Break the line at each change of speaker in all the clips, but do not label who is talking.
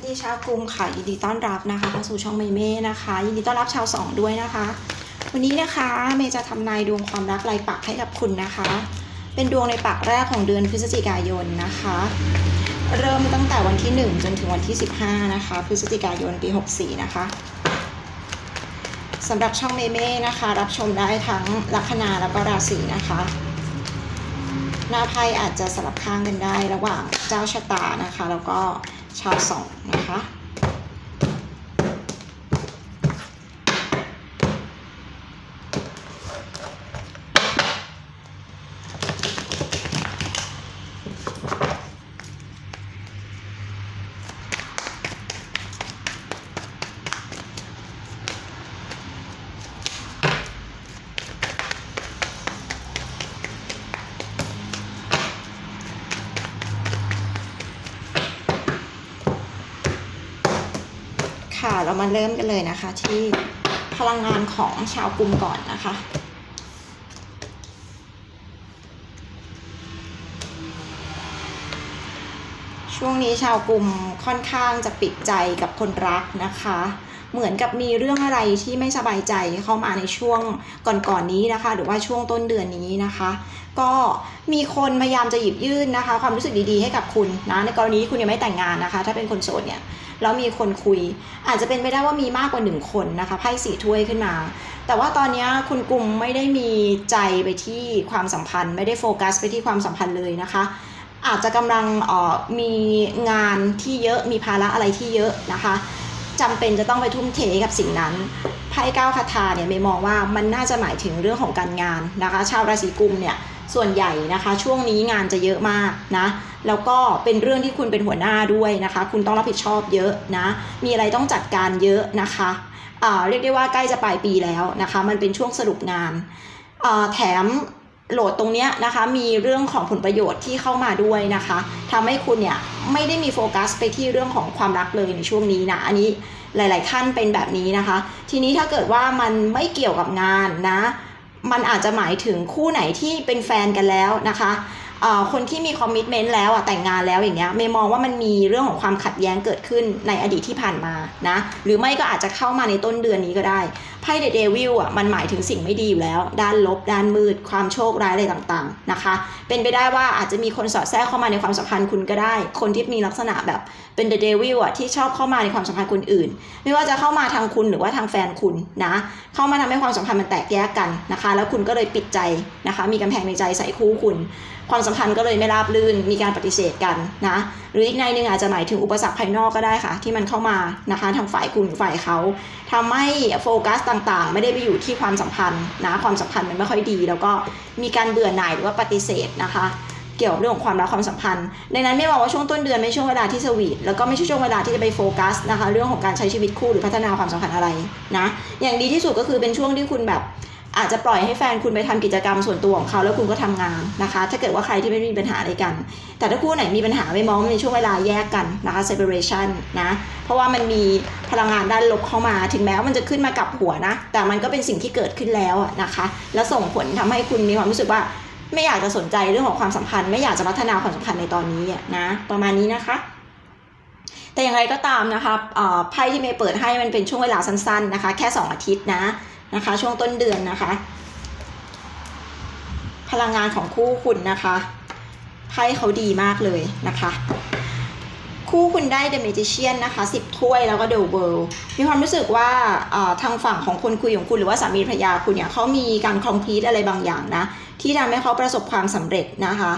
สดีชาวกรุงค่ะยินดีต้อนรับนะคะเข้าสู่ช่องเมเม่นะคะยินดีต้อนรับชาวสองด้วยนะคะ วันนี้นะคะเมย์จะทำนายดวงความรักรายปักให้กับคุณนะคะ เป็นดวงในปักแรกของเดือนพฤศจิกายนนะคะ เริ่มตั้งแต่วันที่ 1 จนถึงวันที่ 15 นะคะ พฤศจิกายนปี 64 นะคะสำหรับช่องเมเม่นะคะ รับชมได้ทั้งลัคนาแล้วก็ราศีนะคะหน้าไพ่อาจจะสลับข้างกันได้ระหว่างเจ้าชะตานะคะ แล้วก็ ชาวสองนะคะ มาเริ่มกันเลยนะคะ ที่พลังงานของชาวกลุ่มก่อนนะคะช่วงนี้ชาวกลุ่มค่อนข้างจะปิดใจกับคนรักนะคะ เหมือนกับมีเรื่องอะไรที่ไม่สบายใจเข้ามาในช่วงก่อนๆนนี้นะคะ หรือว่าช่วงต้นเดือนนี้นะคะ ก็มีคนพยายามจะหยิบยื่นนะคะ ความรู้สึกดีๆให้กับคุณนะในกรณีที่คุณยังไม่แต่งงานนะคะ ถ้าเป็นคนโสดเนี่ย แล้วมีคนคุย อาจจะเป็นไปได้ว่ามีมากกว่าหนึ่งคนนะคะไพ่สี่ถ้วยขึ้นมา แต่ว่าตอนนี้คุณกลุ่มไม่ได้มีใจไปที่ความสัมพันธ์ ไม่ได้โฟกัสไปที่ความสัมพันธ์เลยนะคะ อาจจะกำลังออมีงานที่เยอะมีภาระอะไรที่เยอะนะคะจำเป็นจะต้องไปทุ่มเทกับสิ่งนั้น ไพ่เก้าคาถาเนี่ยเมย์มองว่ามันน่าจะหมายถึงเรื่องของการงานนะคะ ชาวราศีกุมเนี่ย ส่วนใหญ่นะคะ ช่วงนี้งานจะเยอะมากนะ แล้วก็เป็นเรื่องที่คุณเป็นหัวหน้าด้วยนะคะ คุณต้องรับผิดชอบเยอะนะ มีอะไรต้องจัดการเยอะนะคะเรียกได้ว่าใกล้จะปลายปีแล้วนะคะ มันเป็นช่วงสรุปงาน แถมโหลดตรงเนี้ยนะคะ มีเรื่องของผลประโยชน์ที่เข้ามาด้วยนะคะทำให้คุณเนี่ยไม่ได้มีโฟกัสไปที่เรื่องของความรักเลยในช่วงนี้นะ อันนี้หลาย ๆ ท่านเป็นแบบนี้นะคะ ทีนี้ถ้าเกิดว่ามันไม่เกี่ยวกับงานนะ มันอาจจะหมายถึงคู่ไหนที่เป็นแฟนกันแล้วนะคะคนที่มีคอมมิชเมนต์แล้วอะแต่งงานแล้วอย่างเงี้ยเมย์มองว่ามันมีเรื่องของความขัดแย้งเกิดขึ้นในอดีตที่ผ่านมานะหรือไม่ก็อาจจะเข้ามาในต้นเดือนนี้ก็ได้ ไพ่เดเดวิลอะมันหมายถึงสิ่งไม่ดีอยู่แล้ว ด้านลบ ด้านมืด ความโชคร้ายอะไรต่างๆนะคะ เป็นไปได้ว่าอาจจะมีคนสอดแทรกเข้ามาในความสัมพันธ์คุณก็ได้ คนที่มีลักษณะแบบเป็นเดเดวิลอะที่ชอบเข้ามาในความสัมพันธ์คนอื่น ไม่ว่าจะเข้ามาทางคุณหรือว่าทางแฟนคุณนะ เข้ามาทำให้ความสัมพันธ์มันแตกแยกกันนะคะ แล้วคุณก็เลยปิดใจนะคะ มีกำแพงในใจใส่คู่คุณ ความสัมพันธ์ก็เลยไม่ราบรื่น มีการปฏิเสธกันนะ หรืออีกในหนึ่งอาจจะหมายถึงอุปสรรคภายนอกก็ได้ค่ะ ที่มันเข้ามานะคะทางฝ่ายคุณหรือฝ่ายเขาทำให้โฟกัสต่างๆ ไม่ได้ไปอยู่ที่ความสัมพันธ์นะความสัมพันธ์มันไม่ค่อยดี แล้วก็มีการเบื่อหน่ายหรือว่าปฏิเสธนะคะ เกี่ยวกับเรื่องของความรักความสัมพันธ์ดังนั้นไม่มองว่าช่วงต้นเดือนไม่ช่วงเวลาที่สวีทแล้วก็ไม่ใช่ช่วงเวลาที่จะไปโฟกัสนะคะ เรื่องของการใช้ชีวิตคู่หรือพัฒนาความสัมพันธ์อะไรนะอย่างดีที่สุดก็คือเป็นช่วงที่คุณแบบ อาจจะปล่อยให้แฟนคุณไปทำกิจกรรมส่วนตัวของเขาแล้วคุณก็ทำงานนะคะ ถ้าเกิดว่าใครที่ไม่มีปัญหาอะไรกัน แต่ถ้าคู่ไหนมีปัญหาไม่มองในช่วงเวลาแยกกันนะคะ separation นะ เพราะว่ามันมีพลังงานด้านลบเข้ามา ถึงแม้ว่ามันจะขึ้นมากับหัวนะ แต่มันก็เป็นสิ่งที่เกิดขึ้นแล้วนะคะ แล้วส่งผลทำให้คุณมีความรู้สึกว่า ไม่อยากจะสนใจเรื่องของความสัมพันธ์ ไม่อยากจะพัฒนาความสัมพันธ์ในตอนนี้นะ ประมาณนี้นะคะแต่อย่างไรก็ตามนะคะไพ่ที่เมย์เปิดให้มันเป็นช่วงเวลาสั้นๆนะคะ แค่ 2 อาทิตย์นะ นะคะ ช่วงต้นเดือนนะคะ พลังงานของคู่คุณนะคะไพ่เขาดีมากเลยนะคะ คู่คุณได้ The Magician นะคะ10 ถ้วยแล้วก็ The World มีความรู้สึกว่าทางฝั่งของคนคุยของคุณหรือว่าสามีภรรยาคุณเนี่ยเขามีการคอมพลีทอะไรบางอย่างนะ ที่ทำให้เขาประสบความสำเร็จนะคะ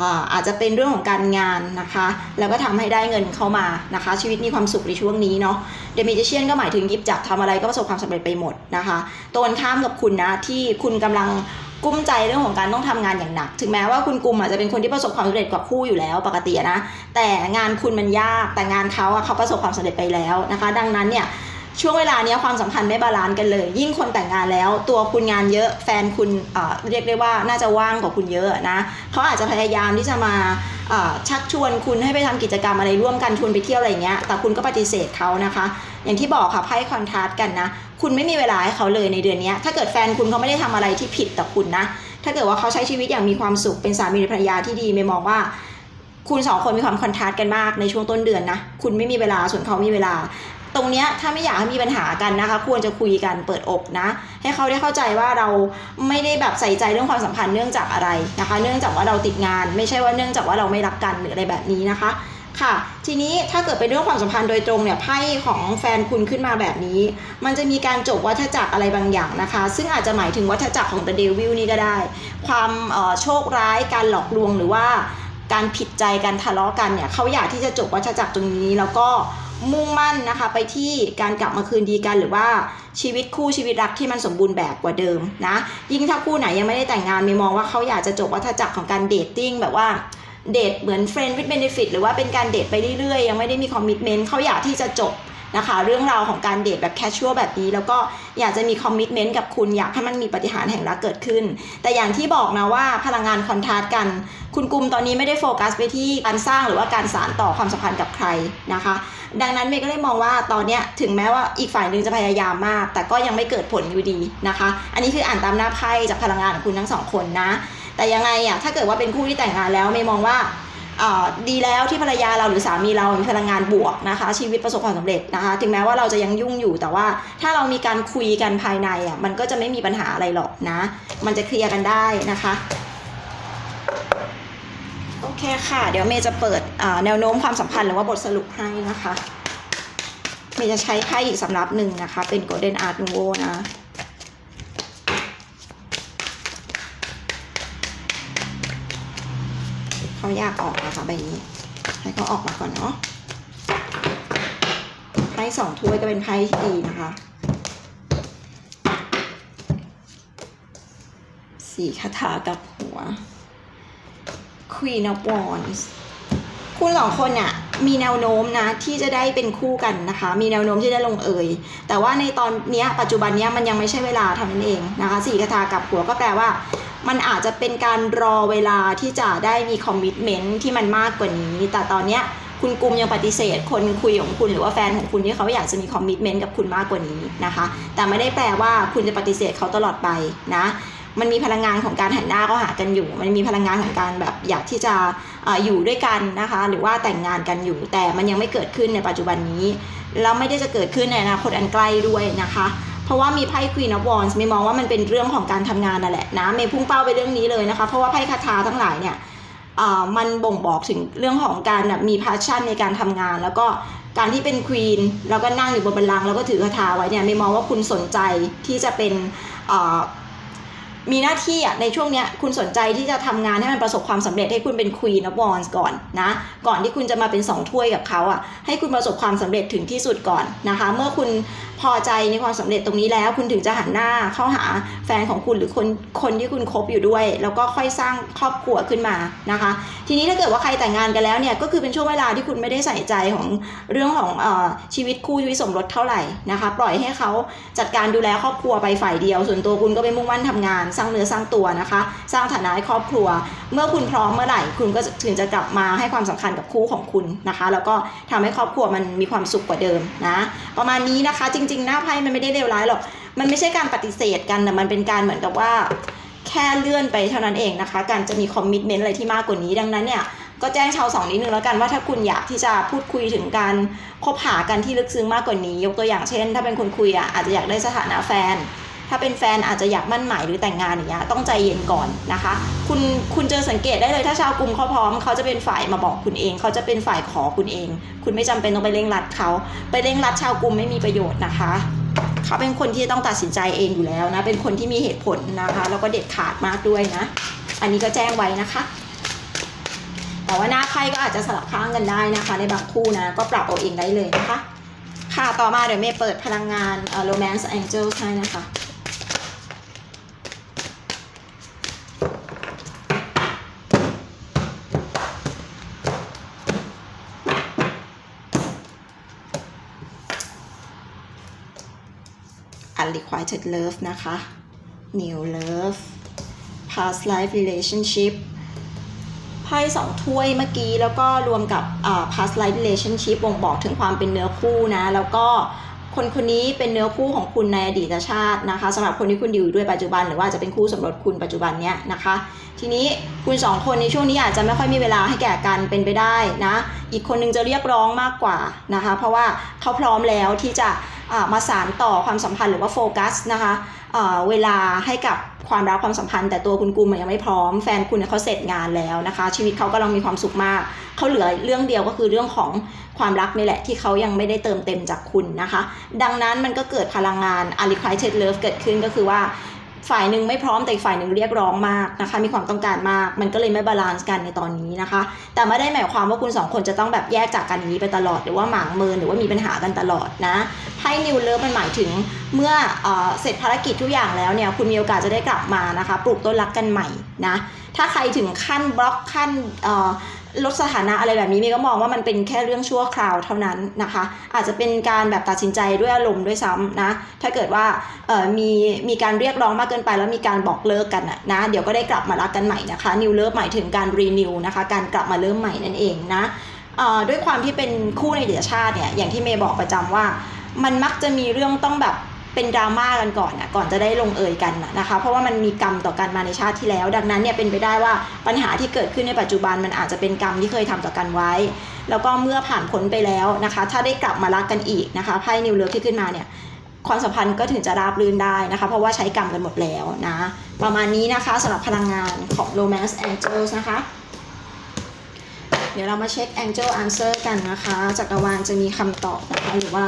อาอาจจะเป็นเรื่องของการงานนะคะ แล้วก็ทำให้ได้เงินเข้ามานะคะ ชีวิตมีความสุขในช่วงนี้เนาะ เดมิเจเชียนก็หมายถึงหยิบจับทำอะไรก็ประสบความสำเร็จไปหมดนะคะตรงกันข้ามกับคุณนะที่คุณกำลังกุ้มใจเรื่องของการต้องทำงานอย่างหนัก ถึงแม้ว่าคุณกุมอาจจะเป็นคนที่ประสบความสำเร็จกว่าคู่อยู่แล้วปกตินะ แต่งานคุณมันยากแต่งานเขาอะเขาประสบความสำเร็จไปแล้วนะคะ ดังนั้นเนี่ยช่วงเวลาเนี้ยความสัมพันธ์ไม่บาลานซ์กันเลย ยิ่งคนแต่งงานแล้ว ตัวคุณงานเยอะแฟนคุณเออเรียกได้ว่าน่าจะว่างกว่าคุณเยอะนะเขาอาจจะพยายามที่จะมา ชักชวนคุณให้ไปทำกิจกรรมอะไรร่วมกันชวนไปเที่ยวอะไรเงี้ย แต่คุณก็ปฏิเสธเขานะคะ อย่างที่บอกค่ะไพ่คอนทราสต์กันนะ คุณไม่มีเวลาให้เขาเลยในเดือนนี้ ถ้าเกิดแฟนคุณเขาไม่ได้ทำอะไรที่ผิดต่อคุณนะ ถ้าเกิดว่าเขาใช้ชีวิตอย่างมีความสุขเป็นสามีหรือภรรยาที่ดีไม่มองว่า คุณสองคนมีความคอนทราสต์กันมากในช่วงต้นเดือนนะ คุณไม่มีเวลาส่วนเขามีเวลา ตรงเนี้ยถ้าไม่อยากให้มีปัญหากันนะคะ ควรจะคุยกันเปิดอกนะ ให้เขาได้เข้าใจว่าเราไม่ได้แบบใส่ใจเรื่องความสัมพันธ์เนื่องจากอะไรนะคะ เนื่องจากว่าเราติดงาน ไม่ใช่ว่าเนื่องจากว่าเราไม่รักกันหรืออะไรแบบนี้นะคะค่ะทีนี้ถ้าเกิดเป็นเรื่องความสัมพันธ์โดยตรงเนี่ยไพ่ของแฟนคุณขึ้นมาแบบนี้ มันจะมีการจบวัฏจักรอะไรบางอย่างนะคะ ซึ่งอาจจะหมายถึงวัฏจักรของ The Devil นี่ก็ได้ ความโชคร้ายการหลอกลวงหรือว่า การผิดใจกันทะเลาะกันเนี่ยเขาอยากที่จะจบวัฏจักรตรงนี้ แล้วก็มุ่งมั่นนะคะไปที่การกลับมาคืนดีกันหรือว่าชีวิตคู่ชีวิตรักที่มันสมบูรณ์แบบกว่าเดิมนะยิ่งถ้าคู่ไหนยังไม่ได้แต่งงานมีมองว่าเขาอยากจะจบวัฏจักรของการเดทติ้งแบบว่าเดทเหมือนเฟรนด์วิดเบนฟิตหรือว่าเป็นการเดทไปเรื่อยๆ ยังไม่ได้มีคอมมิชเมนต์เขาอยากที่จะจบ นะคะ เรื่องราวของการเดทแบบแคชชวลแบบนี้ แล้วก็อยากจะมีคอมมิ t เมนต์กับคุณอยากให้มันมีปฏิหารแห่งรักเกิดขึ้น แต่อย่างที่บอกนะว่าพลังงานคอนทราสต์กัน คุณกลุ่มตอนนี้ไม่ได้โฟกัสไปที่การสร้างหรือว่าการสานต่อความสัมพันธ์กับใครนะคะ ดังนั้นเมย์ก็เลยมองว่าตอนนี้ถึงแม้ว่าอีกฝ่ายหนึ่งจะพยายามมาก แต่ก็ยังไม่เกิดผลอยู่ดีนะคะ อันนี้คืออ่านตามหน้าไพ่จากพลังงานของคุณทั้งสองคนนะ แต่ยังไงอะถ้าเกิดว่าเป็นคู่ที่แต่งงานแล้วเมย์มองว่า ดีแล้วที่ภรรยาเราหรือสามีเรามีพลังงานบวกนะคะ ชีวิตประสบความสำเร็จนะคะ ถึงแม้ว่าเราจะยังยุ่งอยู่แต่ว่าถ้าเรามีการคุยกันภายในอะมันก็จะไม่มีปัญหาอะไรหรอกนะ มันจะเคลียร์กันได้นะคะโอเคค่ะ เดี๋ยวเมย์จะเปิดแนวโน้มความสัมพันธ์หรือว่าบทสรุปให้นะคะ เมย์จะใช้ไพ่อีกสำรับหนึ่งนะคะ เป็น Golden Art Nouveau นะ เขาอยากออกนะคะใบนี้ ให้เขาออกมาก่อนเนาะไพ่สองถ้วยก็เป็นไพ่ที่ดีนะคะสี่คาถากับหัว Queen of Wands คุณสองคนน่ะมีแนวโน้มนะที่จะได้เป็นคู่กันนะคะ มีแนวโน้มที่ได้ลงเอย แต่ว่าในตอนนี้ปัจจุบันเนี้ยมันยังไม่ใช่เวลาท่านั้นเองนะคะสี่คาถากับหัวก็แปลว่า มันอาจจะเป็นการรอเวลาที่จะได้มีคอมมิชเมนต์ที่มันมากกว่านี้ แต่ตอนเนี้ยคุณกุมยังปฏิเสธ คนคุยของคุณหรือว่าแฟนของคุณที่เขาอยากจะมีคอมมิชเมนต์กับคุณมากกว่านี้นะคะ แต่ไม่ได้แปลว่าคุณจะปฏิเสธเขาตลอดไปนะมันมีพลังงานของการหันหน้าเข้าหากันอยู่ มันมีพลังงานของการแบบอยากที่จะอออยู่ด้วยกันนะคะ หรือว่าแต่งงานกันอยู่ แต่มันยังไม่เกิดขึ้นในปัจจุบันนี้ แล้วไม่ได้จะเกิดขึ้นในอนาคตอันใกล้ด้วยนะคะ เพราะว่ามีไพ่ Queen of Wands ไม่มองว่ามันเป็นเรื่องของการทำงานนั่นแหละนะเมย์พุ่งเป้าไปเรื่องนี้เลยนะคะ เพราะว่าไพ่คาถาทั้งหลายเนี่ยมันบ่งบอกถึงเรื่องของการแบบมีพาชั่นในการทำงาน แล้วก็การที่เป็นควีนแล้วก็นั่งอยู่บนบัลลังก์แล้วก็ถือคาถาไว้เนี่ยเมย์มองว่าคุณสนใจที่จะเป็น มีหน้าที่อะในช่วงเนี้ยคุณสนใจที่จะทำงานให้มันประสบความสำเร็จให้คุณเป็น Queen of Wands ก่อนนะก่อนที่คุณจะมาเป็นสองถ้วยกับเขาอะให้คุณประสบความสำเร็จถึงที่สุดก่อนนะคะ เมื่อคุณพอใจในความสำเร็จตรงนี้แล้ว คุณถึงจะหันหน้าเข้าหาแฟนของคุณหรือคนคนที่คุณคบอยู่ด้วย แล้วก็ค่อยสร้างครอบครัวขึ้นมานะคะ ทีนี้ถ้าเกิดว่าใครแต่งงานกันแล้วเนี่ยก็คือเป็นช่วงเวลาที่คุณไม่ได้ใส่ใจของเรื่องของเออชีวิตคู่ชีวิตสมรสเท่าไหร่นะคะ ปล่อยให้เขาจัดการดูแลครอบครัวไปฝ่ายเดียว ส่วนตัวคุณก็ไปมุ่งมั่นทำงานสร้างเนื้อสร้างตัวนะคะ สร้างฐานะให้ครอบครัว เมื่อคุณพร้อมเมื่อไหร่คุณก็ถึงจะกลับมาให้ความสำคัญกับคู่ของคุณนะคะ แล้วก็ทำให้ครอบครัวมันมีความสุขกว่าเดิมนะประมาณนี้นะคะ จริง ๆ หน้าไพ่มันไม่ได้เลวร้ายหรอกมันไม่ใช่การปฏิเสธกันแต่มันเป็นการเหมือนกับว่าแค่เลื่อนไปเท่านั้นเองนะคะ การจะมีคอมมิชเมนต์อะไรที่มากกว่านี้ดังนั้นเนี่ยก็แจ้งชาวสองนิดนึงแล้วกันว่าถ้าคุณอยากที่จะพูดคุยถึงการคบหากันที่ลึกซึ้งมากกว่านี้ ยกตัวอย่างเช่น ถ้าเป็นคนคุยอะอาจจะอยากได้สถานะแฟน ถ้าเป็นแฟนอาจจะอยากมั่นหมายหรือแต่งงานอย่างเงี้ยต้องใจเย็นก่อนนะคะ คุณคุณเจอสังเกตได้เลยถ้าชาวกลุ่มเขาพร้อมเขาจะเป็นฝ่ายมาบอกคุณเอง เขาจะเป็นฝ่ายขอคุณเอง คุณไม่จำเป็นต้องไปเร่งรัดเขาไปเร่งรัดชาวกลุ่มไม่มีประโยชน์นะคะเขาเป็นคนที่ต้องตัดสินใจเองอยู่แล้วนะ เป็นคนที่มีเหตุผลนะคะ แล้วก็เด็ดขาดมากด้วยนะ อันนี้ก็แจ้งไว้นะคะ แต่ว่าหน้าไพ่ก็อาจจะสลับข้างกันได้นะคะ ในบางคู่นะ ก็ปรับเอาเองได้เลยนะคะ ค่ะ ต่อมาเดี๋ยวเมย์เปิดพลังงานเอ่อ romance angels ให้นะคะ unrequited love นะคะ new love past life relationship ไพ่สองถ้วยเมื่อกี้แล้วก็รวมกับอ่า past life relationship บ่งบอกถึงความเป็นเนื้อคู่นะ แล้วก็คนคนนี้เป็นเนื้อคู่ของคุณในอดีตชาตินะคะสำหรับคนที่คุณอยู่ด้วยปัจจุบันหรือว่าจะเป็นคู่สมรสคุณปัจจุบันเนี้ยนะคะ ทีนี้คุณสองคนในช่วงนี้อาจจะไม่ค่อยมีเวลาให้แก่กันเป็นไปได้นะ อีกคนนึงจะเรียกร้องมากกว่านะคะ เพราะว่าเขาพร้อมแล้วที่จะ มาสารต่อความสัมพันธ์หรือว่าโฟกัสนะคะเวลาให้กับความรักความสัมพันธ์แต่ตัวคุณกุมอะยังไม่พร้อมแฟนคุณเขาเสร็จงานแล้วนะคะ ชีวิตเขากำลังมีความสุขมากเขาเหลือเรื่องเดียวก็คือเรื่องของความรักนี่แหละที่เขายังไม่ได้เติมเต็มจากคุณนะคะ ดังนั้นมันก็เกิดพลังงาน unrequited love เกิดขึ้นก็คือว่า ฝ่ายหนึ่งไม่พร้อมแต่อีกฝ่ายหนึ่งเรียกร้องมากนะคะ มีความต้องการมาก มันก็เลยไม่บาลานซ์กันในตอนนี้นะคะ แต่ไม่ได้หมายความว่าคุณสองคนจะต้องแบบแยกจากกันอย่างนี้ไปตลอด หรือว่าหมางเมินหรือว่ามีปัญหากันตลอดนะไพ่นิวเลิฟมันหมายถึงเมื่อเออเสร็จภารกิจทุกอย่างแล้วเนี่ยคุณมีโอกาสจะได้กลับมานะคะ ปลูกต้นรักกันใหม่นะถ้าใครถึงขั้นบล็อกขั้น ลดสถานะอะไรแบบนี้เมย์ก็มองว่ามันเป็นแค่เรื่องชั่วคราวเท่านั้นนะคะ อาจจะเป็นการแบบตัดสินใจด้วยอารมณ์ด้วยซ้ำนะถ้าเกิดว่าเอ่อมีมีการเรียกร้องมากเกินไป แล้วมีการบอกเลิกกันนะเดี๋ยวก็ได้กลับมารักกันใหม่นะคะนิวเลิฟหมายถึงการรีนิวนะคะการกลับมาเริ่มใหม่นั่นเองนะเอ่อด้วยความที่เป็นคู่ในเดียชาติเนี่ยอย่างที่เมย์บอกประจำว่า มันมักจะมีเรื่องต้องแบบ เป็นดราม่ากันก่อนนะก่อนจะได้ลงเอยกันนะคะ เพราะว่ามันมีกรรมต่อกันมาในชาติที่แล้ว ดังนั้นเนี่ยเป็นไปได้ว่าปัญหาที่เกิดขึ้นในปัจจุบันมันอาจจะเป็นกรรมที่เคยทำต่อกันไว้ แล้วก็เมื่อผ่านพ้นไปแล้วนะคะ ถ้าได้กลับมารักกันอีกนะคะไพ่นิวเลิฟที่ขึ้นมาเนี่ยความสัมพันธ์ก็ถึงจะราบรื่นได้นะคะ เพราะว่าใช้กรรมกันหมดแล้วนะ ประมาณนี้นะคะสำหรับพลังงานของ Romance Angels นะคะ เดี๋ยวเรามาเช็ค Angel Answer กันนะคะจักรวาลจะมีคำตอบนะคะหรือว่า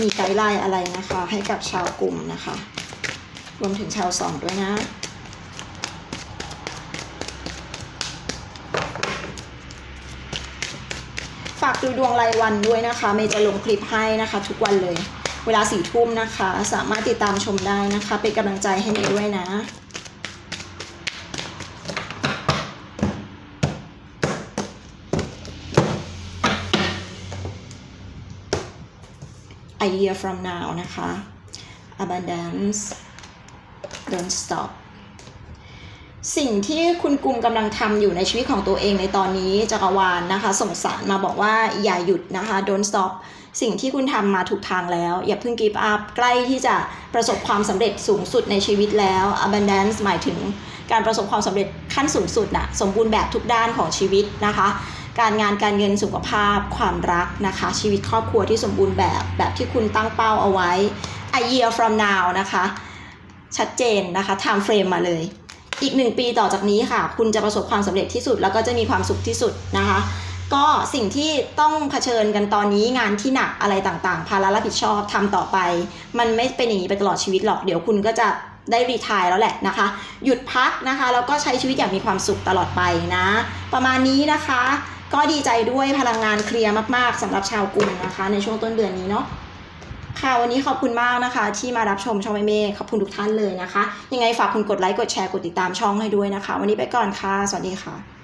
มีไกด์ไลน์อะไรนะคะ ให้กับชาวกลุ่มนะคะ รวมถึงชาวสองด้วยนะ ฝากดูดวงรายวันด้วยนะคะ เมย์จะลงคลิปให้นะคะ ทุกวันเลย เวลาสี่ทุ่มนะคะ สามารถติดตามชมได้นะคะ เป็นกำลังใจให้เมย์ด้วยนะ a year from now นะคะ abundance don't stop สิ่งที่คุณกุมกำลังทำอยู่ในชีวิตของตัวเองในตอนนี้จักรวาลนะคะ ส่งสารมาบอกว่าอย่าหยุดนะคะ don't stop สิ่งที่คุณทำมาถูกทางแล้ว อย่าเพิ่ง give up ใกล้ที่จะประสบความสำเร็จสูงสุดในชีวิตแล้ว abundance หมายถึงการประสบความสำเร็จขั้นสูงสุดน่ะสมบูรณ์แบบทุกด้านของชีวิตนะคะ การงานการเงินสุขภาพ ความรักนะคะ ชีวิตครอบครัวที่สมบูรณ์แบบแบบที่คุณตั้งเป้าเอาไว้ a year from now นะคะ ชัดเจนนะคะ time frame มาเลย อีกหนึ่งปีต่อจากนี้ค่ะ คุณจะประสบความสำเร็จที่สุด แล้วก็จะมีความสุขที่สุดนะคะก็สิ่งที่ต้องเผชิญกันตอนนี้งานที่หนักอะไรต่างๆ ภาระรับผิดชอบทำต่อไป มันไม่เป็นอย่างนี้ไปตลอดชีวิตหรอก เดี๋ยวคุณก็จะได้รีทายแล้วแหละนะคะ หยุดพักนะคะ แล้วก็ใช้ชีวิตอย่างมีความสุขตลอดไปนะ ประมาณนี้นะคะ ก็ดีใจด้วยพลังงานเคลียร์มากๆสำหรับชาวกลุ่มนะคะ ในช่วงต้นเดือนนี้เนาะค่ะวันนี้ขอบคุณมากนะคะ ที่มารับชมช่องเมย์ขอบคุณทุกท่านเลยนะคะ ยังไงฝากคุณกดไลค์กดแชร์กดติดตามช่องให้ด้วยนะคะ วันนี้ไปก่อนค่ะ สวัสดีค่ะ